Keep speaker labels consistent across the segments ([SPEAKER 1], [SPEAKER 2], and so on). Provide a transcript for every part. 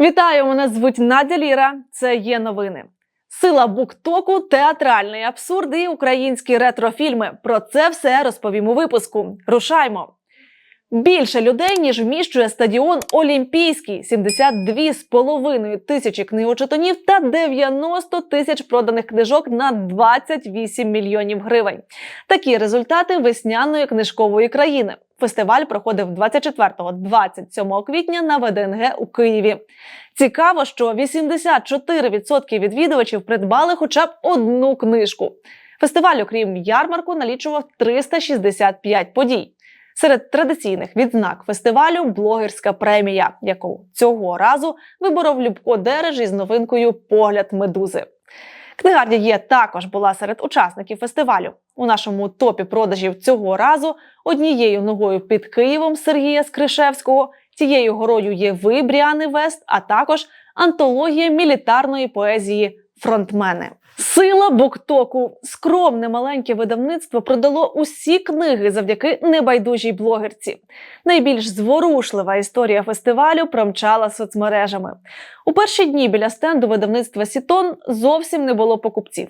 [SPEAKER 1] Вітаю! Мене звуть Надя Ліра. Це є новини. Сила буктоку, театральний абсурд і українські ретрофільми. Про це все розповім у випуску. Рушаймо. Більше людей, ніж вміщує стадіон Олімпійський, 72,5 тисячі книгочитанів та 90 тисяч проданих книжок на 28 мільйонів гривень. Такі результати весняної книжкової країни. Фестиваль проходив 24-27 квітня на ВДНГ у Києві. Цікаво, що 84% відвідувачів придбали хоча б одну книжку. Фестиваль, окрім ярмарку, налічував 365 подій. Серед традиційних відзнак фестивалю блогерська премія, яку цього разу виборов Любко Дереш із новинкою Погляд медузи. Книгарня є також була серед учасників фестивалю. У нашому топі продажів цього разу однією ногою під Києвом Сергія Скришевського, тією горою є ви Бріани Вест, а також антологія мілітарної поезії Фронтмени. Сила буктоку скромне маленьке видавництво продало усі книги завдяки небайдужій блогерці. Найбільш зворушлива історія фестивалю промчала соцмережами. У перші дні біля стенду видавництва Сітон зовсім не було покупців.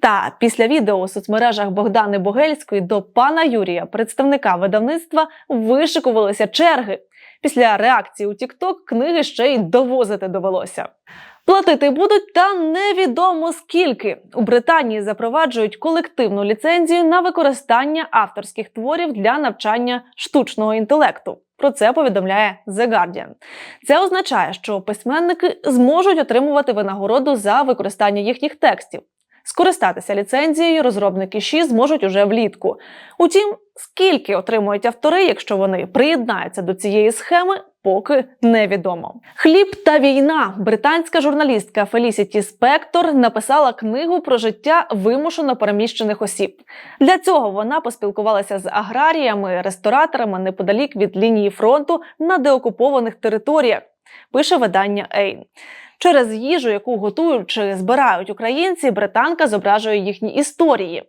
[SPEAKER 1] Та після відео у соцмережах Богдани Богельської до пана Юрія, представника видавництва, вишикувалися черги. Після реакції у TikTok книги ще й довозити довелося. Платити будуть, та невідомо скільки. У Британії запроваджують колективну ліцензію на використання авторських творів для навчання штучного інтелекту. Про це повідомляє The Guardian. Це означає, що письменники зможуть отримувати винагороду за використання їхніх текстів. Скористатися ліцензією розробники ШІ зможуть уже влітку. Утім, скільки отримують автори, якщо вони приєднаються до цієї схеми, поки невідомо. Хліб та війна. Британська журналістка Фелісіті Спектор написала книгу про життя вимушено переміщених осіб. Для цього вона поспілкувалася з аграріями, рестораторами неподалік від лінії фронту на деокупованих територіях. Пише видання Ейн. Через їжу, яку готують чи збирають українці, британка зображує їхні історії.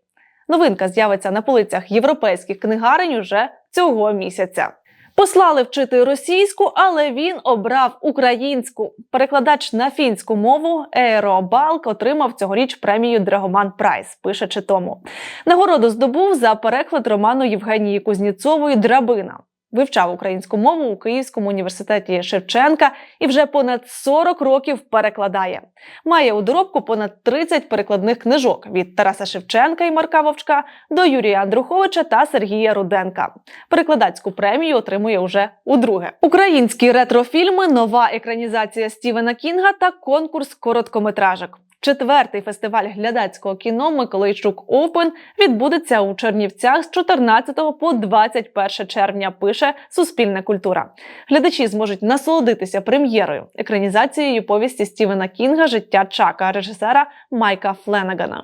[SPEAKER 1] Новинка з'явиться на полицях європейських книгарень уже цього місяця. Послали вчити російську, але він обрав українську. Перекладач на фінську мову Еро Балк отримав цьогоріч премію Драгоман Прайс. Пише чи тому. Нагороду здобув за переклад роману Євгенії Кузніцової Драбина. Вивчав українську мову у Київському університеті Шевченка і вже понад 40 років перекладає. Має у доробку понад 30 перекладних книжок від Тараса Шевченка і Марка Вовчка до Юрія Андруховича та Сергія Руденка. Перекладацьку премію отримує уже удруге. Українські ретрофільми, нова екранізація Стівена Кінга та конкурс короткометражок. Четвертий фестиваль глядацького кіно Миколайчук Опен відбудеться у Чернівцях з 14 по 21 червня. Пише Суспільна культура. Глядачі зможуть насолодитися прем'єрою екранізацією повісті Стівена Кінга Життя Чака режисера Майка Фленагана.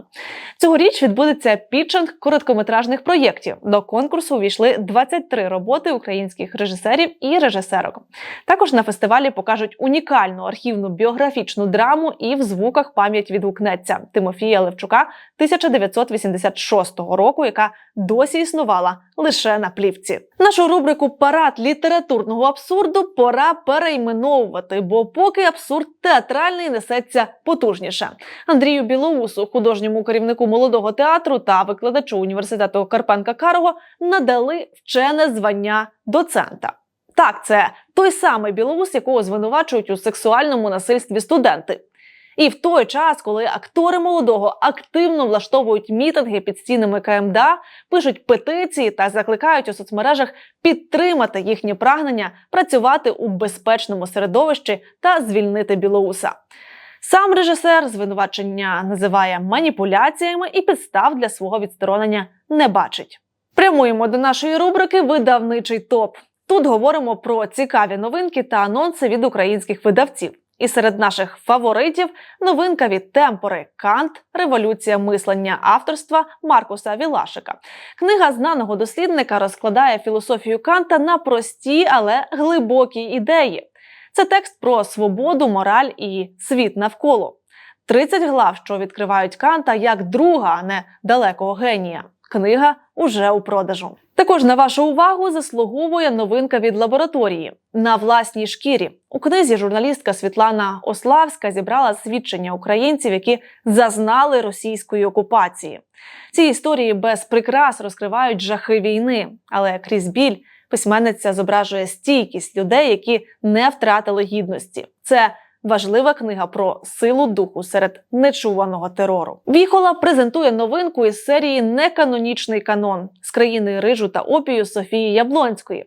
[SPEAKER 1] Цьогоріч відбудеться пітчинг короткометражних проєктів. До конкурсу увійшли 23 роботи українських режисерів і режисерок. Також на фестивалі покажуть унікальну архівну біографічну драму і в звуках пам'ять відгукнеться Тимофія Левчука 1986 року, яка досі існувала лише на плівці. Нашу рубрику Парад літературного абсурду пора перейменовувати, бо поки абсурд театральний несеться потужніше. Андрію Білоусу, художньому керівнику молодого театру та викладачу університету Карпенка Карого, надали вчене звання доцента. Так, це той самий білоус, якого звинувачують у сексуальному насильстві студенти. І в той час, коли актори молодого активно влаштовують мітинги під стінами КМДА, пишуть петиції та закликають у соцмережах підтримати їхнє прагнення працювати у безпечному середовищі та звільнити білоуса. Сам режисер звинувачення називає маніпуляціями і підстав для свого відсторонення не бачить. Прямуємо до нашої рубрики Видавничий топ. Тут говоримо про цікаві новинки та анонси від українських видавців. І серед наших фаворитів новинка від темпори Кант Революція мислення авторства Маркуса Вілашика. Книга знаного дослідника розкладає філософію Канта на прості, але глибокі ідеї. Це текст про свободу, мораль і світ навколо. 30 глав, що відкривають Канта як друга, а не далекого генія. Книга уже у продажу. Також на вашу увагу заслуговує новинка від лабораторії на власній шкірі. У книзі журналістка Світлана Ославська зібрала свідчення українців, які зазнали російської окупації. Ці історії без прикрас розкривають жахи війни, але крізь біль письменниця зображує стійкість людей, які не втратили гідності. Це важлива книга про силу духу серед нечуваного терору. Віхола презентує новинку із серії Неканонічний канон з країни рижу та опію Софії Яблонської.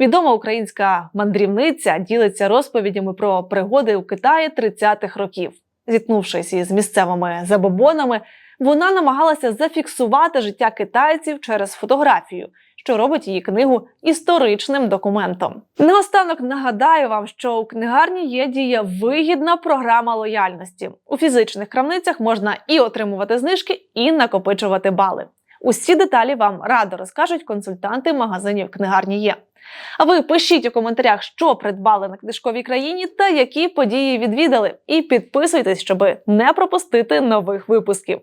[SPEAKER 1] Відома українська мандрівниця ділиться розповідями про пригоди у Китаї 30-х років. Зіткнувшись із місцевими забобонами, вона намагалася зафіксувати життя китайців через фотографію, що робить її книгу історичним документом. Наостанок нагадаю вам, що у книгарні є дія вигідна програма лояльності. У фізичних крамницях можна і отримувати знижки, і накопичувати бали. Усі деталі вам радо розкажуть консультанти магазинів книгарні є. А ви пишіть у коментарях, що придбали на книжковій країні та які події відвідали, і підписуйтесь, щоб не пропустити нових випусків.